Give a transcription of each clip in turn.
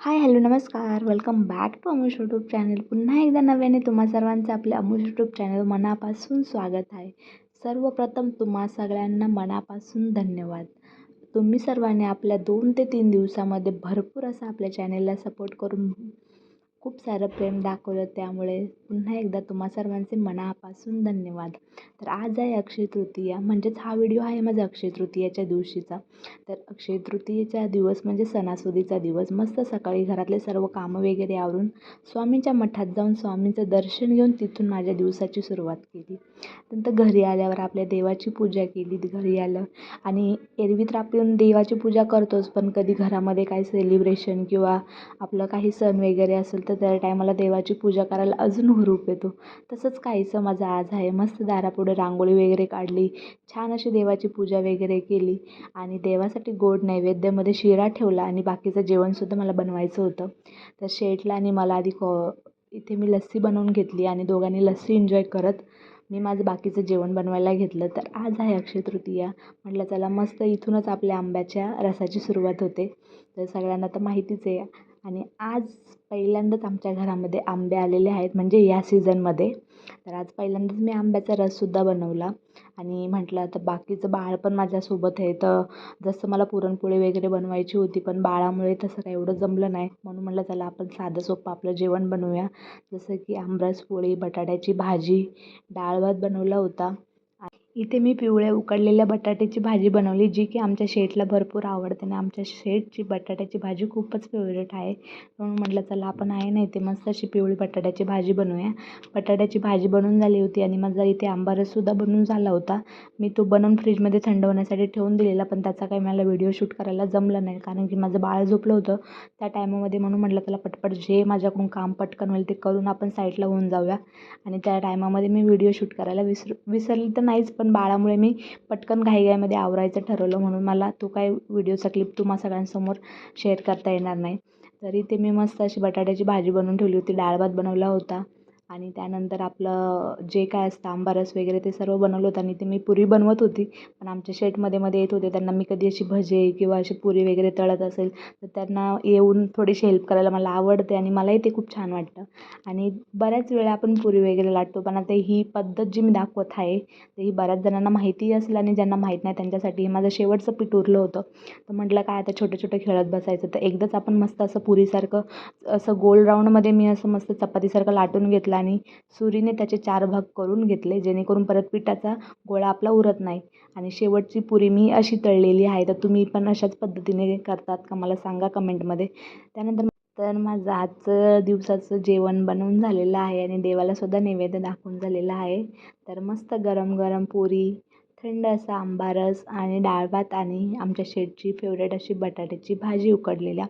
हाय hello नमस्कार. Welcome back to Amush YouTube channel पुन्हा एकदा नव्याने तुम्हा सर्वांचं आपल्या अमूश यूट्यूब चॅनल मनापासून स्वागत आहे. सर्वप्रथम तुम्हा सगळ्यांना मनापासून धन्यवाद. तुम्ही सर्वांनी आपल्या दोन ते तीन दिवसामध्ये भरपूर असा आपल्या चॅनलला सपोर्ट करून खूप सारं प्रेम दाखवलं त्यामुळे. पुन्हा एकदा तुम्हा सर्वांचे मनापासून धन्यवाद. तर आज आहे अक्षय तृतीया. म्हणजेच हा व्हिडिओ आहे माझा अक्षय तृतीयाच्या दिवशीचा. तर अक्षय तृतीयेचा दिवस म्हणजे सणासुदीचा दिवस. मस्त सकाळी घरातले सर्व कामं वगैरे आवरून स्वामींच्या मठात जाऊन स्वामींचं दर्शन घेऊन तिथून माझ्या दिवसाची सुरुवात केली. नंतर घरी आल्यावर आपल्या देवाची पूजा केली. घरी आलं आणि एरवी तर आपण देवाची पूजा करतोच. पण कधी घरामध्ये काही सेलिब्रेशन किंवा आपलं काही सण वगैरे असेल तर त्या टायमाला देवाची पूजा करायला अजून हुरूप येतो. तसंच काहीसं माझं आज आहे. मस्त दारापुढे रांगोळी वगैरे काढली. छान अशी देवाची पूजा वगैरे केली. आणि देवासाठी गोड नैवेद्यामध्ये शिरा ठेवला आणि बाकीचं जेवणसुद्धा मला बनवायचं होतं. तर शेठला आणि मला आधी कॉ इथे मी लस्सी बनवून घेतली आणि दोघांनी लस्सी एन्जॉय करत मी माझं बाकीचं जेवण बनवायला घेतलं. तर आज आहे अक्षय तृतीया. म्हटलं चला मस्त इथूनच आपल्या आंब्याच्या रसाची सुरुवात होते. तर सगळ्यांना तर माहितीच आहे. आणि आज पहिल्यांदाच आमच्या घरामध्ये आंबे आलेले आहेत म्हणजे या सीझनमध्ये तर आज पहिल्यांदाच मी आंब्याचा रससुद्धा बनवला आणि म्हटलं आता बाकीचं बाळ पण माझ्यासोबत आहे तर जसं मला पुरणपोळी वगैरे बनवायची होती पण बाळामुळे तसं काही एवढं जमलं नाही. म्हणून म्हटलं चला आपण साधं सोपं आपलं जेवण बनवूया. जसं की आमरस पोळी बटाट्याची भाजी डाळ भात बनवला होता. इथे मी पिवळ्या उकडलेल्या बटाट्याची भाजी बनवली जी की आमच्या शेठला भरपूर आवडते आणि आमच्या शेठची बटाट्याची भाजी खूपच फेवरेट आहे. म्हणून म्हटलं चला आपण आहे ना इथे मस्त अशी पिवळी बटाट्याची भाजी बनवूया. बटाट्याची भाजी बनवून झाली होती आणि माझा इथे आंबारससुद्धा बनवून झाला होता. मी तो बनवून फ्रीजमध्ये थंड होण्यासाठी ठेवून दिलेला पण त्याचा काही मला व्हिडिओ शूट करायला जमलं नाही कारण की माझं बाळ झोपलं होतं त्या टायमामध्ये म्हणून म्हटलं त्याला पटपट जे माझ्याकडून काम पटकन होईल ते करून आपण साईडला होऊन जाऊया. आणि त्या टायमामध्ये मी व्हिडिओ शूट करायला विसरू विसरली तर नाहीच पण बाळामुळे मी पटकन घाईघाईमध्ये आवरायचं ठरवलं म्हणून मला तो काय व्हिडिओचा क्लिप तुम्हा सगळ्यांसमोर शेअर करता येणार नाही. तरी ते मी मस्त अशी बटाट्याची भाजी बनवून ठेवली होती डाळ भात बनवला होता. आणि त्यानंतर आपलं जे काय असतं आंबारस वगैरे ते सर्व बनवलं होतं आणि ते मी पुरी बनवत होती. पण आमच्या शेटमध्ये मध्ये येत होते. त्यांना मी कधी अशी भजे किंवा अशी पुरी वगैरे तळत असेल तर त्यांना येऊन थोडीशी हेल्प करायला मला आवडते आणि मलाही ते खूप छान वाटतं. आणि बऱ्याच वेळा आपण पुरी वगैरे लाटतो. पण आता ही पद्धत जी मी दाखवत आहे तर ही बऱ्याच जणांना माहिती असेल आणि ज्यांना माहीत नाही त्यांच्यासाठी हे माझं शेवटचं पीठ उरलं होतं. तर म्हटलं काय आता छोटं छोटं खेळत बसायचं. तर एकदाच आपण मस्त असं पुरीसारखं असं गोल राऊंडमध्ये मी असं मस्त चपातीसारखं लाटून घेतलं आणि सुरीने त्याचे चार भाग करून घेतले जेणेकरून परत पिठाचा गोळा आपला उरत नाही. आणि शेवटची पुरी मी अशी तळलेली आहे तर तुम्ही पण अशाच पद्धतीने करतात का मला सांगा कमेंटमध्ये. त्यानंतर तर माझं आजचं दिवसाचं जेवण बनवून झालेलं आहे आणि देवालासुद्धा नैवेद्य दाखवून झालेलं आहे. तर मस्त गरम गरम पुरी थंड असा आंबा रस आणि डाळ भात आणि आमच्या शेटची फेवरेट अशी बटाट्याची भाजी उकडलेल्या.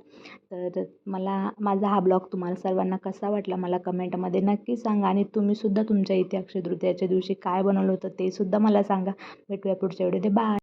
तर मला माझा हा ब्लॉग तुम्हाला सर्वांना कसा वाटला मला कमेंटमध्ये नक्की सांगा आणि तुम्हीसुद्धा तुमच्या इथे अक्षय तृतीयाच्या दिवशी काय बनवलं होतं ते सुद्धा मला सांगा. भेटूया पुढच्या व्हिडिओ बाय